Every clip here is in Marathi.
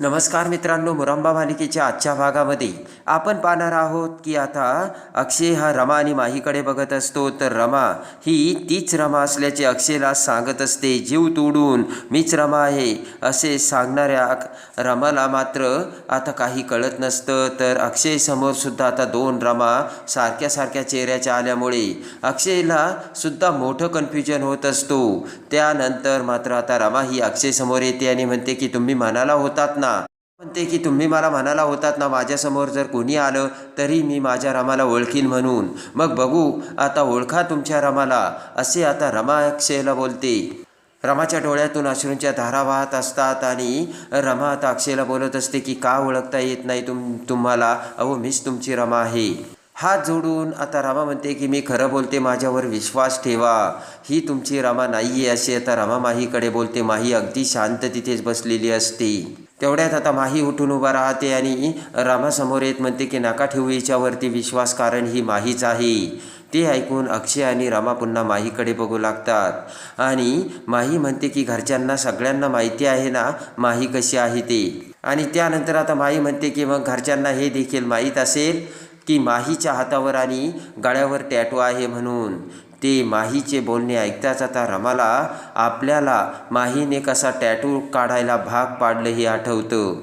नमस्कार मित्रांनो मुरंबा मालिकेच्या आजच्या भागामध्ये आपण पाहणार आहोत की आता अक्षय हा रमा आणि माहीकडे बघत असतो. तर रमा ही तीच रमा असल्याचे अक्षयला सांगत असते. जीव तोडून मीच रमा आहे असे सांगणाऱ्या रमाला मात्र आता काही कळत नसतं. तर अक्षय समोर सुद्धा आता दोन रमा सारख्या सारख्या चेहऱ्याच्या आल्यामुळे अक्षयला सुद्धा मोठं कन्फ्युजन होत असतो. त्यानंतर मात्र आता रमा ही अक्षय समोर येते आणि म्हणते की तुम्ही म्हणाला होतात ना म्हणते की तुम्ही मला म्हणाला होतात ना माझ्यासमोर जर कोणी आलं तरी मी माझ्या रमाला ओळखीन म्हणून. मग बघू आता ओळखा तुमच्या रमाला. असे आता रमा अक्षयला बोलते. रमाच्या डोळ्यातून अश्रूंच्या धारा वाहत असतात आणि रमा आता अक्षयला बोलत असते की का ओळखता येत नाही तुम तुम्हाला? अहो मीच तुमची रमा आहे. हात जोडून आता रमा म्हणते की मी खरं बोलते माझ्यावर विश्वास ठेवा. ही तुमची रमा नाही आहे अशी. आता रमा माहीकडे बोलते माही अगदी शांत तिथेच बसलेली असते. तेवढ्यात आता माही उठून उभा राहते आणि रामासमोर येत म्हणते की नाका ठेवू हिच्यावरती विश्वास कारण ही माहीच आहे. ते ऐकून अक्षय आणि रामा पुन्हा माहीकडे बघू लागतात. आणि माही म्हणते की घरच्यांना सगळ्यांना माहिती आहे ना माही कशी आहे ते? आणि त्यानंतर आता माही म्हणते की मग घरच्यांना हे देखील माहीत असेल की माहीच्या हातावर आणि गळ्यावर टॅटू आहे म्हणून. ते माहीचे बोलणे ऐकताच आता रमाला आपल्याला माहीने कसा टॅटू काढायला भाग पाडलं हे आठवतं.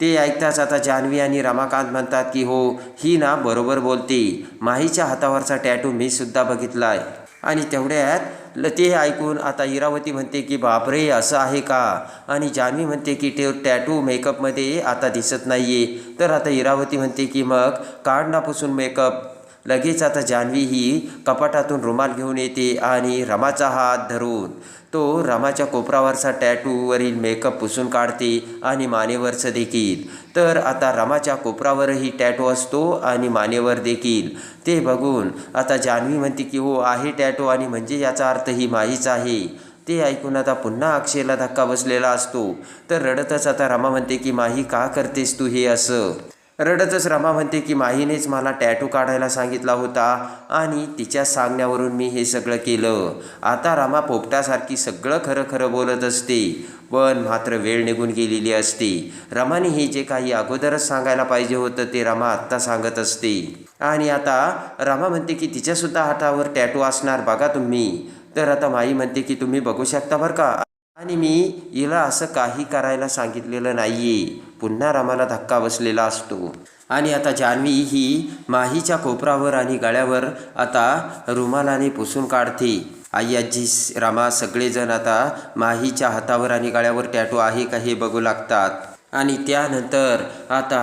ते ऐकताच आता जान्हवी आणि रमाकांत म्हणतात की हो ही ना बरोबर बोलते. माहीच्या हातावरचा टॅटू मी सुद्धा बघितलाय. आणि तेवढ्यात ल ते ऐकून आता इरावती म्हणते की बापरे असं आहे का? आणि जान्हवी म्हणते की ते टॅटू मेकअपमध्ये आता दिसत नाही आहे तर आता इरावती म्हणते की मग काढ ना पुसून मेकअप लगेच आता जान्हवी ही कपाटातून रुमाल घेऊन येते आणि रमाचा हात धरून. तो रमाच्या कोपरावरचा टॅटूवरील मेकअप पुसून काढते आणि मानेवरचं देखील. तर आता रमाच्या कोपरावरही टॅटू असतो आणि मानेवर देखील. ते बघून आता जान्हवी म्हणते की हो आहे टॅटू आणि म्हणजे याचा अर्थ ही माहीच आहे. ते ऐकून आता पुन्हा अक्षयला धक्का बसलेला असतो. तर रडतच आता रमा म्हणते की माही का करतेस तू हे असं? रडतच रमा म्हणते की माहीनेच मला टॅटू काढायला सांगितला होता आणि तिच्या सांगण्यावरून मी हे सगळं केलं. आता रमा पोपटासारखी सगळं खरं खरं बोलत असते. पण मात्र वेळ निघून गेलेली असते. रमाने हे जे काही अगोदरच सांगायला पाहिजे होतं ते रमा आत्ता सांगत असते. आणि आता रमा म्हणते की तिच्यासुद्धा हातावर टॅटू असणार बघा तुम्ही. तर आता माई म्हणते की तुम्ही बघू शकता बरं का? आणि मी हिला असं काही करायला सांगितलेलं नाही पुन्हा रमाला धक्का बसलेला असतो. आणि आता जान्हवी ही माहीच्या कोपरावर आणि गळ्यावर आता रुमालाने पुसून काढते. आई आजी रमा सगळेजण आता माहीच्या हातावर आणि गळ्यावर टॅटू आहे का हे बघू लागतात. आणि त्यानंतर आता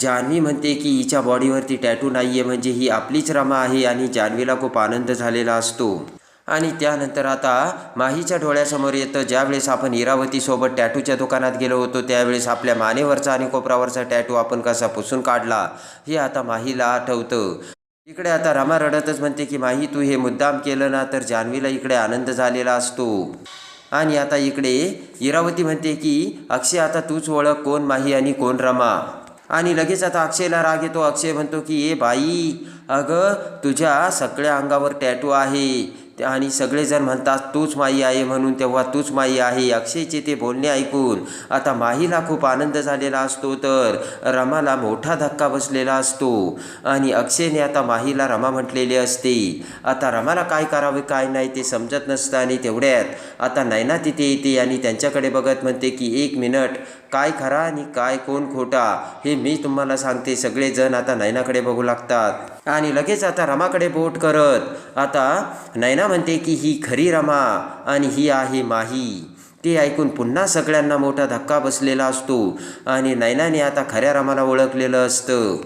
जान्हवी म्हणते की हिच्या बॉडीवरती टॅटू नाही आहे म्हणजे ही आपलीच रमा आहे आणि जान्हवीला खूप आनंद झालेला असतो. आणि त्यानंतर आता माहीच्या डोळ्यासमोर येतं ज्यावेळेस आपण इरावतीसोबत टॅटूच्या दुकानात गेलो होतो त्यावेळेस आपल्या मानेवरचा आणि कोपरावरचा टॅटू आपण कसा पुसून काढला हे आता माहीला आठवतं. इकडे आता रमा रडतच म्हणते की माही तू हे मुद्दाम केलं ना तर जान्हवीला इकडे आनंद झालेला असतो. आणि आता इकडे इरावती म्हणते की अक्षय आता तूच ओळख कोण माही आणि कोण रमा? आणि लगेच आता अक्षयला राग येतो. अक्षय म्हणतो की ए बाई अगं तुझ्या सगळ्या अंगावर टॅटू आहे. आणि सगळेजण म्हणतात तूच माई आहे म्हणून तेव्हा तूच माई आहे अक्षयचे ते बोलणे ऐकून आता माहीला खूप आनंद झालेला असतो तर रमाला मोठा धक्का बसलेला असतो. आणि अक्षयने आता माहीला रमा म्हटलेले असते आता रमाला काय करावे काय नाही ते समजत नसतं आणि तेवढ्यात आता नैना तिथे येते आणि त्यांच्याकडे बघत म्हणते की एक मिनट काय खरा आणि काय कोण खोटा हे मी तुम्हाला सांगते सगळेजण आता नैनाकडे बघू लागतात. आणि लगेच आता रमाकडे बोट करत आता नैना म्हणते की ही खरी रमा आणि ही आहे माही. ते ऐकून पुन्हा सगळ्यांना मोठा धक्का बसलेला असतो आणि नैनाने आता खऱ्या रमाला ओळखलेलं असतं.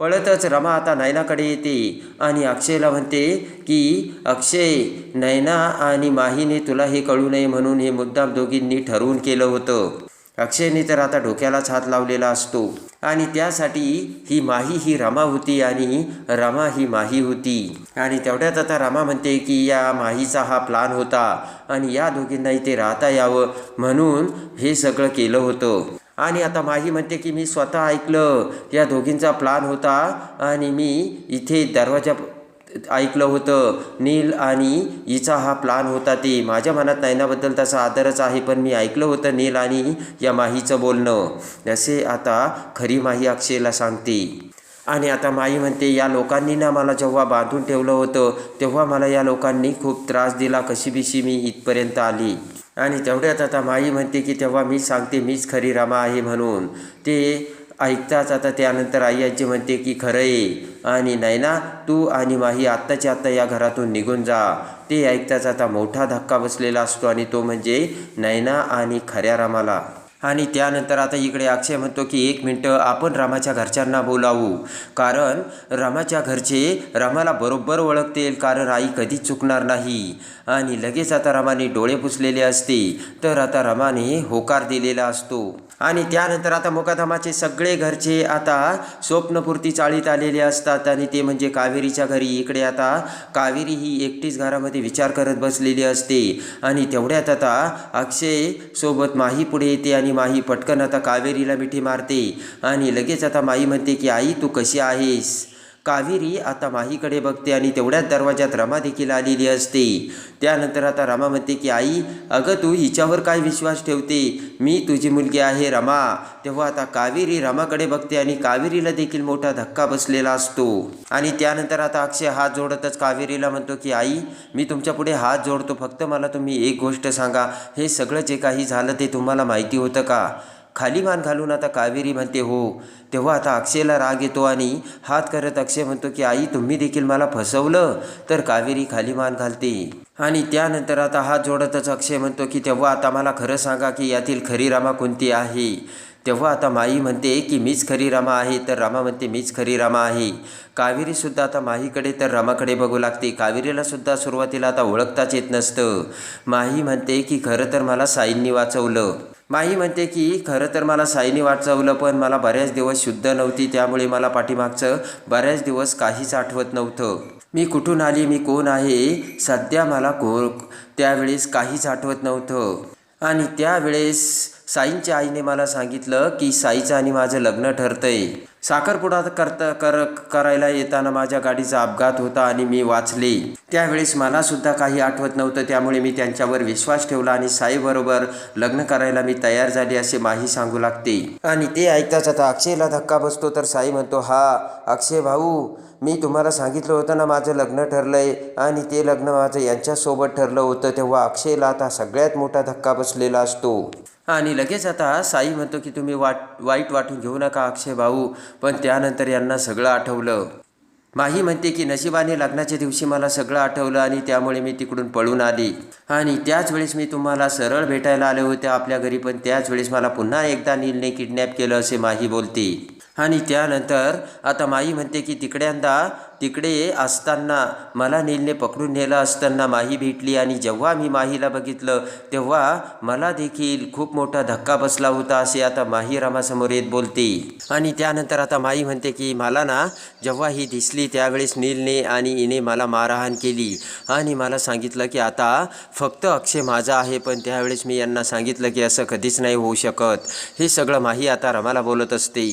पळतच रमा आता नैनाकडे येते आणि अक्षयला म्हणते की अक्षय नैना आणि माहीने तुला हे कळू नये म्हणून हे मुद्दाम दोघींनी ठरवून केलं होतं. अक्षयने तर आता डोक्यालाच हात लावलेला असतो. आणि त्यासाठी ही माही ही रमा होती आणि रमा ही माही होती. आणि तेवढ्यात आता रमा म्हणते की या माहीचा हा प्लान होता आणि या दोघींना इथे राहता यावं म्हणून हे सगळं केलं होतं. आणि आता माही म्हणते की मी स्वतः ऐकलं या दोघींचा प्लान होता आणि मी इथे दरवाजा ऐकलं होतं. नील आणि हिचा हा प्लान होता ते. माझ्या मनात नैनाबद्दल तसा आदरच आहे पण मी ऐकलं होतं नील आणि या माहीचं बोलणं. असे आता खरी माही अक्षयला सांगते. आणि आता माई म्हणते या लोकांनी ना मला जेव्हा बांधून ठेवलं होतं तेव्हा मला या लोकांनी खूप त्रास दिला कशी बिशी मी इथपर्यंत आली. आणि तेवढ्यात आता माई म्हणते की तेव्हा मी सांगते मीच खरी रामा आहे म्हणून. ते ऐकताच आता त्यानंतर आई आजी म्हणते की खरं आहे. आणि नैना तू आणि माही आत्ताच्या आत्ता या घरातून निघून जा. ते ऐकताच आता मोठा धक्का बसलेला असतो आणि तो म्हणजे नैना आणि खऱ्या रामाला. आणि त्यानंतर आता इकडे अक्षय म्हणतो की एक मिनटं आपण रामाच्या घरच्यांना बोलावू. कारण रामाच्या घरचे रामाला बरोबर ओळखतील कारण आई कधीच चुकणार नाही. आणि लगेच आता रामाने डोळे पुसलेले असते. तर आता रामाने होकार दिलेला असतो. आणि त्यानंतर आता मुकाधामाचे सगळे घरचे आता स्वप्नपूर्ती चाळीत आलेले असतात. आणि ते म्हणजे कावेरीच्या घरी. इकडे आता कावेरी ही एकटीच घरामध्ये विचार करत बसलेली असते. आणि तेवढ्यात आता अक्षय सोबत माही पुढे येते आणि माही पटकन आता कावेरीला मिठी मारते. आणि लगेच आता माई म्हणते की आई तू कशी आहेस? कावेरी आता माहीकडे बघते आणि तेवढ्याच दरवाजात रमा देखील आलेली असते. त्यानंतर आता रमा म्हणते की आई अगं तू हिच्यावर काय विश्वास ठेवते? मी तुझी मुलगी आहे रमा. तेव्हा आता कावेरी रमाकडे बघते आणि कावेरीला देखील मोठा धक्का बसलेला असतो. आणि त्यानंतर आता अक्षय हात जोडतच कावेरीला म्हणतो की आई मी तुमच्यापुढे हात जोडतो. फक्त मला तुम्ही एक गोष्ट सांगा. हे सगळं जे काही झालं ते तुम्हाला माहिती होतं का? खाली मान घालून आता कावेरी म्हणते हो. तेव्हा आता अक्षयला राग येतो आणि हात करत अक्षय म्हणतो की आई तुम्ही देखील मला फसवलं तर कावेरी खाली मान घालते. आणि त्यानंतर आता हात जोडतच अक्षय म्हणतो की तेव्हा आता मला खरं सांगा की यातील खरी रामा कोणती आहे? तेव्हा आता माई म्हणते की मीच खरी रामा आहे. तर रामा म्हणते मीच खरी रामा आहे. कावेरीसुद्धा आता माहीकडे तर रामाकडे बघू लागते. कावेरीलासुद्धा सुरुवातीला आता ओळखताच येत नसतं. माही म्हणते की खरं तर मला साईंनी वाचवलं. माही म्हणते की खरं तर मला साईने वाचवलं पण मला बऱ्याच दिवस शुद्ध नव्हती त्यामुळे मला पाठीमागचं बऱ्याच दिवस काहीच आठवत नव्हतं. मी कुठून आली मी कोण आहे सध्या मला को त्यावेळेस काहीच आठवत नव्हतं. आणि त्यावेळेस साईंच्या आईने मला सांगितलं की साईचं आणि माझं लग्न ठरतंय. साखरपुडा करता कर करायला येताना माझ्या गाडीचा अपघात होता आणि मी वाचले. त्यावेळेस मला सुद्धा काही आठवत नव्हतं त्यामुळे मी त्यांच्यावर विश्वास ठेवला आणि साईबरोबर लग्न करायला मी तयार झाले असे माही सांगू लागते. आणि ते ऐकताच आता अक्षयला धक्का बसतो तर साई म्हणतो हा अक्षय भाऊ मी तुम्हाला सांगितलं होतं ना माझं लग्न ठरलं आहे आणि ते लग्न माझं यांच्यासोबत ठरलं होतं तेव्हा अक्षयला आता सगळ्यात मोठा धक्का बसलेला असतो. आणि लगेच आता साई म्हणतो की तुम्ही वाट वाईट वाटून घेऊ नका अक्षय भाऊ. पण त्यानंतर यांना सगळं आठवलं. माही म्हणते की नशिबाने लग्नाच्या दिवशी मला सगळं आठवलं आणि त्यामुळे मी तिकडून पळून आली. आणि त्याच वेळेस मी तुम्हाला सरळ भेटायला आले होते आपल्या घरी पण त्याच वेळेस मला पुन्हा एकदा नीलने किडनॅप केलं असे माही बोलते. आणि त्यानंतर आता माई म्हणते की तिकड्यांदा तिकडे असताना मला नीलने पकडून नेलं असताना माही भेटली आणि जेव्हा मी माहीला बघितलं तेव्हा मला देखील खूप मोठा धक्का बसला होता असे आता माही रामासमोर येत बोलते. आणि त्यानंतर आता माई म्हणते की मला ना जेव्हा ही दिसली त्यावेळेस नीलने आणि हिने मला मारहाण केली आणि मला सांगितलं की आता फक्त अक्षय माझा आहे पण त्यावेळेस मी यांना सांगितलं की असं कधीच नाही होऊ शकत. हे सगळं माही आता रमाला बोलत असते.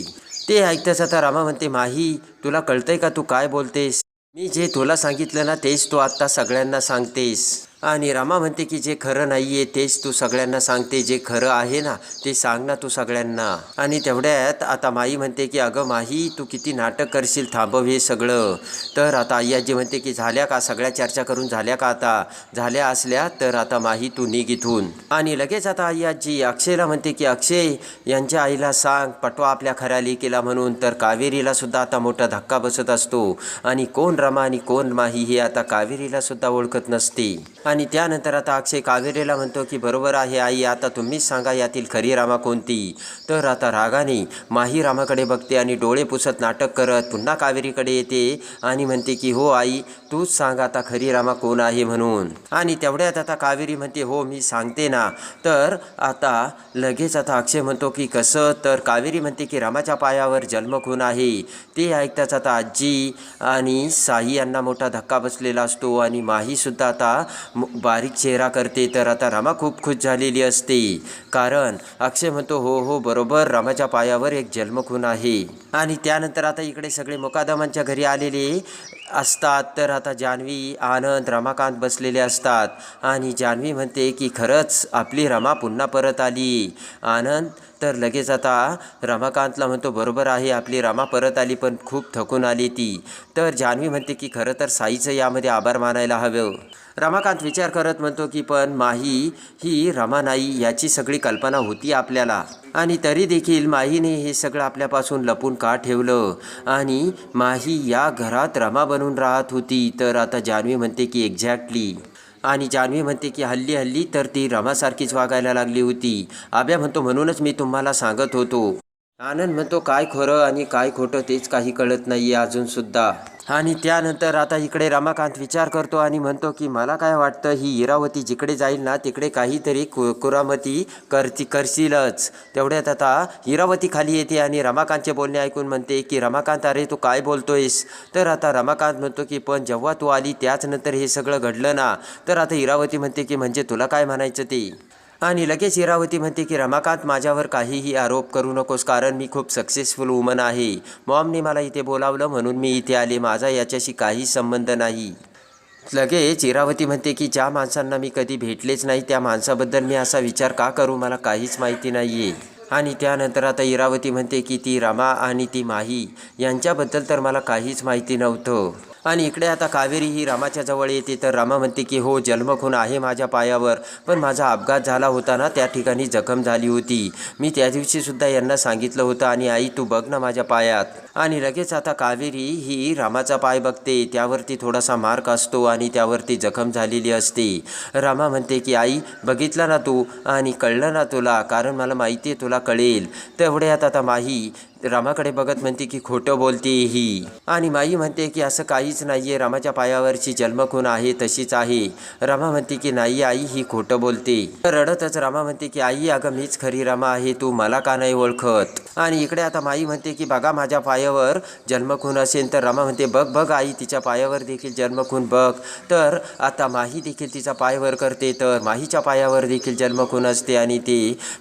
ते ऐकताच आता रामा म्हणते माही तुला कळतंय का तू काय बोलतेस? मी जे तुला सांगितलं ना तेच तू आत्ता सगळ्यांना सांगतेस. आणि रामा म्हणते की जे खरं नाही आहे तेच तू सगळ्यांना सांगते. जे खरं आहे ना ते सांग ना तू सगळ्यांना. आणि तेवढ्यात आता माई म्हणते की अगं माही तू किती नाटक करशील थांबव हे सगळं. तर आता आई आजी म्हणते की झाल्या का? सगळ्या चर्चा करून झाल्या का आता? झाल्या असल्या तर आता माही तू निघ इथून. आणि लगेच आता आई आजी अक्षयला म्हणते की अक्षय यांच्या आईला सांग पटवा आपल्या खऱ्या लेकीला म्हणून. तर कावेरीला सुद्धा आता मोठा धक्का बसत असतो. आणि कोण रमा आणि कोण माही हे आता कावेरीला सुद्धा ओळखत नसते. आणि त्यानंतर आता अक्षय कावेरीला म्हणतो की बरोबर आहे आई आता तुम्हीच सांगा यातील खरी रामा कोणती? तर आता रागाने माही रामाकडे बघते आणि डोळे पुसत नाटक करत पुन्हा कावेरीकडे येते आणि म्हणते की हो आई तूच सांग आता खरी रामा कोण आहे म्हणून. आणि तेवढ्यात आता कावेरी म्हणते हो मी सांगते ना. तर आता लगेच आता अक्षय म्हणतो की कसं? तर कावेरी म्हणते की रामाच्या पायावर जन्म खून आहे? ते ऐकताच आता आजी आणि साई यांना मोठा धक्का बसलेला असतो आणि माहीसुद्धा आता बारीक चेहरा करते तर आता रमा खूप खुश झालेली असते. कारण अक्षय म्हणतो हो हो बरोबर रमाच्या पायावर एक जन्मखून आहे. आणि त्यानंतर आता इकडे सगळे मुकादमांच्या घरी आलेले असतात. तर आता जान्हवी आनंद रमाकांत बसलेले असतात. आणि जान्हवी म्हणते की खरंच आपली रमा पुन्हा परत आली. आनंद तर लगेच आता रमाकांतला म्हणतो बरोबर आहे आपली रमा परत आली पण खूप थकून आली ती. तर जान्हवी म्हणते की खरं तर साईचं यामध्ये आभार मानायला हवं. रमाकांत विचार करत म्हणतो की पण माही ही रमा नाही याची सगळी कल्पना होती आपल्याला. आणि तरी देखील माहीने हे सगळं आपल्यापासून लपून का ठेवलं? आणि माही या घरात रमा बनून राहत होती तर आता जान्हवी म्हणते की एक्झॅक्टली. आणि जान्हवी म्हणते की हल्ली हल्ली तर ती रमासारखीच वागायला लागली होती. आब्या म्हणतो म्हणूनच मी तुम्हाला सांगत होतो. आनंद म्हणतो काय खरं आणि काय खोटं तेच काही कळत नाही अजून सुद्धा. आणि त्यानंतर आता इकडे रमाकांत विचार करतो आणि म्हणतो की मला काय वाटतं ही इरावती जिकडे जाईल ना तिकडे काहीतरी कु कुरामती करती करशीलच. तेवढ्यात आता इरावती खाली येते आणि रमाकांतचे बोलणे ऐकून म्हणते की रमाकांत अरे तू काय बोलतोयस? तर आता रमाकांत म्हणतो की पण जेव्हा तू आली त्याच नंतर हे सगळं घडलं ना. तर आता इरावती म्हणते की म्हणजे तुला काय म्हणायचं ते? आणि लगेच इरावती म्हणते की रमाकांत माझ्यावर काहीही आरोप करू नकोस कारण मी खूप सक्सेसफुल वुमन आहे. मॉमने मला इथे बोलावलं म्हणून मी इथे आले. माझा याच्याशी काही संबंध नाही. लगेच इरावती म्हणते की ज्या माणसांना मी कधी भेटलेच नाही त्या माणसाबद्दल मी असा विचार का करू? मला काहीच माहिती नाही आहे आणि त्यानंतर आता इरावती म्हणते की ती रमा आणि ती माही यांच्याबद्दल तर मला काहीच माहिती नव्हतं. आणि इकडे आता कावेरी ही रामाच्या जवळ येते. तर रामा म्हणते की हो जन्मखून आहे माझ्या पायावर पण माझा अपघात झाला होता ना त्या ठिकाणी जखम झाली होती. मी त्या दिवशी सुद्धा यांना सांगितलं होतं आणि आई तू बघ ना माझ्या पायात. आणि लगेच आता कावेरी ही रामाचा पाय बघते. त्यावरती थोडासा मार्क असतो आणि त्यावरती जखम झालेली असते. रामा म्हणते की आई बघितला ना तू आणि कळलं ना तुला कारण मला माहिती आहे तुला कळेल. तेवढ्यात आता माही रामाकडे बघत म्हणते की खोटं बोलते ही. आणि माई म्हणते की असं काहीच नाही आहे रामाच्या पायावरची जन्मखून आहे तशीच आहे. रामा म्हणते की नाही आई ही खोटं बोलते. रडतच रामा म्हणते की आई अगं मीच खरी रामा आहे. तू मला का नाही ओळखत? आणि इकडे आता माई म्हणते की बघा माझ्या पायावर जन्मखून असेल तर रमा म्हणते बघ बघ आई तिच्या पायावर देखील जन्मखून बघ. तर आता माही देखील तिचा पायावर करते तर माहीच्या पायावर देखील जन्मखून असते आणि ते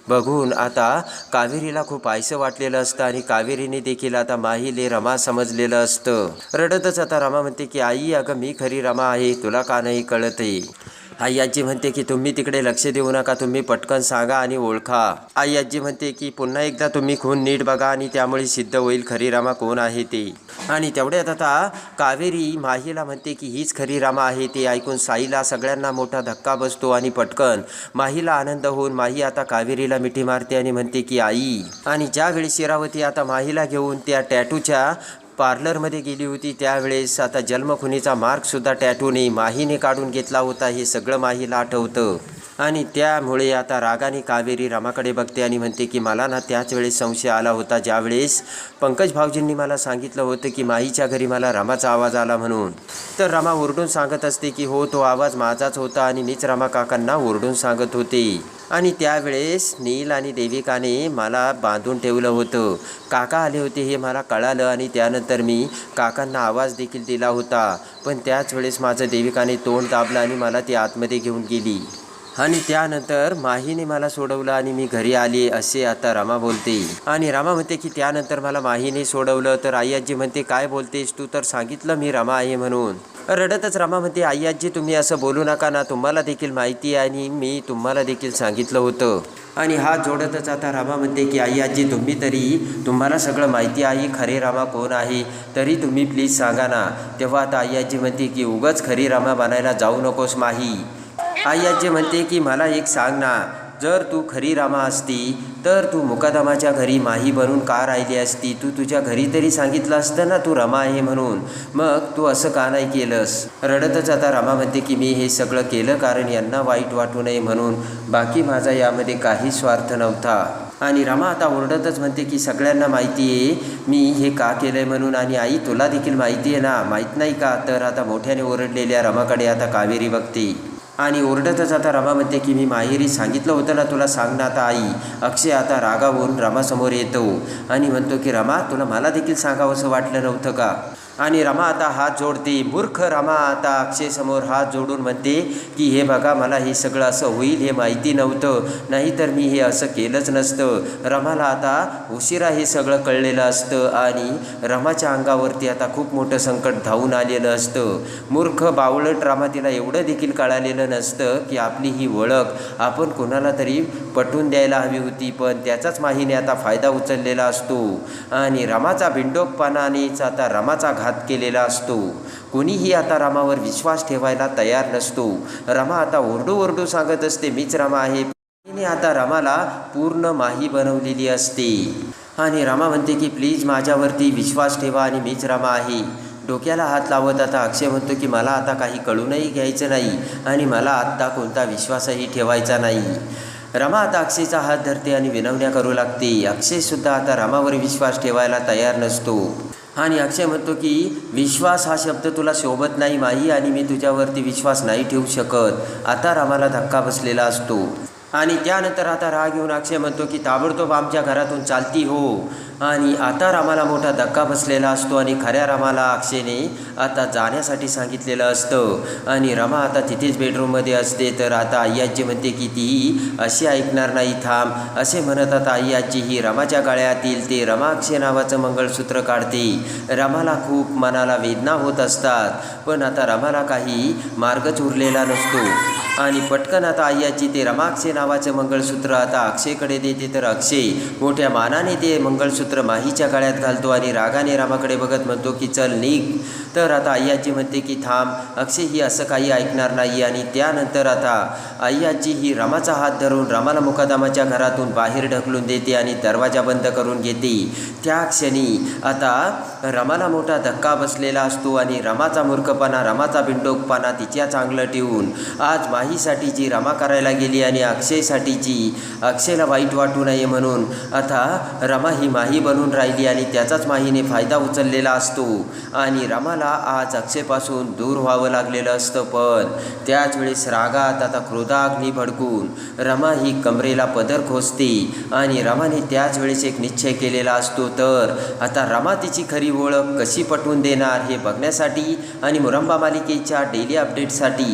बघून आता कावेरीला खूप आयसं वाटलेलं असतं आणि कावेरीने देखील आता माहीले रमा समजलेलं असतं. रडतच आता रमा म्हणते की आई अगं मी खरी रमा आहे तुला का नाही कळत आहे आई आजी म्हणते की तुम्ही तिकडे लक्ष देऊ नका तुम्ही पटकन सांगा आणि ओळखा. आई आजी म्हणते की पुन्हा एकदा तुम्ही खून नीट बघा आणि त्यामुळे सिद्ध होईल खरी रामा कोण आहे ते. आणि तेवढ्यात आता कावेरी माहीला म्हणते की हीच खरी रामा आहे ते. ऐकून साईला सगळ्यांना मोठा धक्का बसतो आणि पटकन माहीला आनंद होऊन माही आता कावेरीला मिठी मारते आणि म्हणते की आई. आणि ज्यावेळी शिरावती आता माहीला घेऊन त्या टॅटूच्या पार्लरमध्ये गेली होती त्यावेळेस आता जन्मखुनीचा मार्कसुद्धा टॅटूने माहीने काढून घेतला होता हे सगळं माहीला आठवतं. आणि त्यामुळे आता रागाने कावेरी रामाकडे बघते आणि म्हणते की मला ना त्याच वेळेस संशय आला होता ज्यावेळेस पंकज भाऊजींनी मला सांगितलं होतं की माहीच्या घरी मला रामाचा आवाज आला म्हणून. तर रामा ओरडून सांगत असते की हो तो आवाज माझाच होता आणि मीच रामा काकांना ओरडून सांगत होते. आणि त्यावेळेस नील आणि देविकाने मला बांधून ठेवलं होतं. काका आले होते हे मला कळालं आणि त्यानंतर मी काकांना आवाज देखील दिला होता. पण त्याच वेळेस माझं देविकाने तोंड दाबलं आणि मला ती आतमध्ये घेऊन गेली. आणि त्यानंतर माहीने मला सोडवलं आणि मी घरी आले असे आता रमा बोलते. आणि रामा म्हणते की त्यानंतर मला माहीने सोडवलं तर आई आजी म्हणते काय बोलतेस तू? तर सांगितलं मी रमा आहे म्हणून. रडतच रमा म्हणते आई आजी तुम्ही असं बोलू नका ना. तुम्हाला देखील माहिती आहे आणि मी तुम्हाला देखील सांगितलं होतं. आणि हा जोडतच आता रामा म्हणते की आई आजी तुम्ही तरी तुम्हाला सगळं माहिती आहे. खरे रामा कोण आहे? तरी तुम्ही प्लीज सांगा ना. तेव्हा आता आई आजी म्हणते की उगाच खरी रामा बनायला जाऊ नकोस माही. आई आजी म्हणते की मला एक सांग ना. जर तू खरी रामा असती तर तू मुकादमाच्या घरी माही बनून का राहिली असती? तू तुझ्या घरी तरी सांगितलं असतं ना तू रमा आहे म्हणून. मग तू असं का नाही केलंस? रडतच आता रमा म्हणते की मी हे सगळं केलं कारण यांना वाईट वाटू नये म्हणून. बाकी माझा यामध्ये काही स्वार्थ नव्हता. आणि रमा आता ओरडतच म्हणते की सगळ्यांना माहिती आहे मी हे का केलं आहे म्हणून? आणि आई तुला देखील माहिती आहे ना? माहीत नाही का? तर आता मोठ्याने ओरडलेल्या रमाकडे आता कावेरी बघते. आणि ओरडतच आता रमा म्हणते की मी माहेरी सांगितलं होतं ना तुला सांग ना आता आई. अक्षय आता रागावरून रमासमोर येतो. आणि म्हणतो की रमा तुला मला देखील सांगावंसं वाटलं नव्हतं का? आणि रमा आता हात जोडते. मूर्ख रमा आता अक्षयसमोर हात जोडून म्हणते की हे बघा मला हे सगळं असं होईल हे माहिती नव्हतं. नाहीतर मी हे असं केलंच नसतं. रमाला आता उशिरा हे सगळं कळलेलं असतं आणि रमाच्या अंगावरती आता खूप मोठं संकट धावून आलेलं असतं. मूर्ख बावळट रामा तिला एवढं देखील कळालेलं नसतं की आपली ही ओळख आपण कोणाला तरी पटवून द्यायला हवी होती पण त्याचाच माहीने आता फायदा उचललेला असतो. आणि रमाचा भिंडोकपणानेच आता रमाचा घात केलेला असतो. कोणीही आता रामावर विश्वास ठेवायला तयार नसतो. रमा आता ओरडू ओरडू सांगत असते मीच रमा आहे. तिने आता रमाला पूर्ण माही बनवलेली असते. आणि रमा म्हणते की प्लीज माझ्यावरती विश्वास ठेवा आणि मीच रमा आहे. डोक्याला हात लावत आता अक्षय म्हणतो की मला आता काही कळूनही घ्यायचं नाही आणि मला आत्ता कोणता विश्वासही ठेवायचा नाही. रमा आता अक्षयचा हात धरते आणि विनवण्या करू लागते. अक्षयसुद्धा आता रमावर विश्वास ठेवायला तयार नसतो. आणि अक्षय म्हणतो की विश्वास हा शब्द तुला शोभत नाही माही आणि मी तुझ्यावरती विश्वास नाही ठेवू शकत. आता रामाला धक्का बसलेला असतो. आणि त्यानंतर आता राग घेऊन अक्षय म्हणतो की ताबडतोब आमच्या घरातून चालती हो. आणि आता रामाला मोठा धक्का बसलेला असतो आणि खऱ्या रामाला अक्षयने आता जाण्यासाठी सांगितलेलं असतं. आणि रमा आता तिथेच बेडरूममध्ये असते. तर आता आई आजी म्हणते की ती अशी ऐकणार नाही थांब. असे म्हणत आता आई आजी ही रमाच्या गळ्यातील ते रमा अक्षय नावाचं मंगळसूत्र काढते. रमाला खूप मनाला वेदना होत असतात. पण आता रमाला काही मार्गच उरलेला नसतो. आणि पटकन आता आय्याची ते रमाक्षे नावाचं मंगळसूत्र आता अक्षयकडे देते तर अक्षय मोठ्या मानाने ते मंगळसूत्र माहीच्या गळ्यात घालतो आणि रागाने रामाकडे बघत म्हणतो की चल निघ. तर आता आय्याची म्हणते की थांब अक्षय ही असं काही ऐकणार नाही आणि त्यानंतर आता आय्याची ही रमाचा हात धरून रमाला मुकादमाच्या घरातून बाहेर ढकलून देते आणि दरवाजा बंद करून घेते. त्या क्षणी आता रमाला मोठा धक्का बसलेला असतो आणि रमाचा मूर्खपणा रमाचा बिंडोकपणा तिच्या चांगलं ठेवून आज माहीसाठी जी रमा करायला गेली आणि अक्षयसाठी जी अक्षयला वाईट वाटू नये म्हणून आता रमा ही माही बनून राहिली आणि त्याचाच माहीने फायदा उचललेला असतो. आणि रमाला आज अक्षयपासून दूर व्हावं लागलेलं असतं पण त्याच वेळेस रागात आता क्रोधाग्नी भडकून रमा ही कमरेला पदर खोचते आणि रमाने त्याच वेळेस एक निश्चय केलेला असतो तर आता रमा तिची खरी ओळख कशी पटवून देणार हे बघण्यासाठी आणि मुरंबा मालिकेच्या डेली अपडेटसाठी